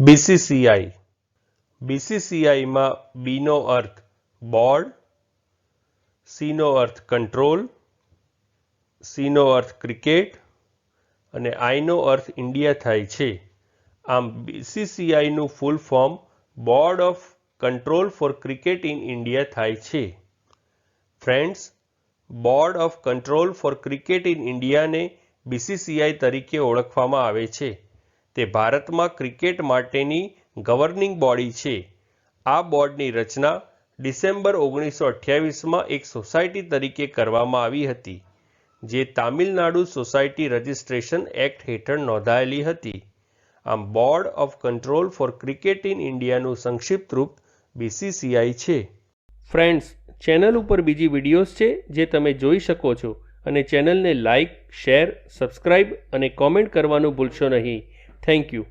BCCI. બીસીસીઆઈમાં બીનો અર્થ બોર્ડ સીનો અર્થ કંટ્રોલ સીનો અર્થ ક્રિકેટ અને આઈનો અર્થ ઇન્ડિયા થાય છે. આમ બીસીસીઆઈનું full form board of control for cricket in India થાય છે. Friends, board of control for cricket in ઇન્ડિયાને BCCI તરીકે ઓળખવામાં આવે છે. તે ભારતમાં ક્રિકેટ માટેની ગવર્નિંગ બોડી છે. આ બોર્ડની રચના ડિસેમ્બર ઓગણીસો અઠ્યાવીસમાં એક સોસાયટી તરીકે કરવામાં આવી હતી, જે તામિલનાડુ સોસાયટી રજિસ્ટ્રેશન એક્ટ હેઠળ નોંધાયેલી હતી. આમ board of control for cricket in ઇન્ડિયાનું સંક્ષિપ્ત રૂપ બીસીસીઆઈ છે. ફ્રેન્ડ્સ ચેનલ ઉપર બીજી વિડીયોઝ છે, જે તમે જોઈ શકો છો. અને ચેનલને લાઇક શેર સબસ્ક્રાઇબ અને કોમેન્ટ કરવાનું ભૂલશો નહીં. Thank you.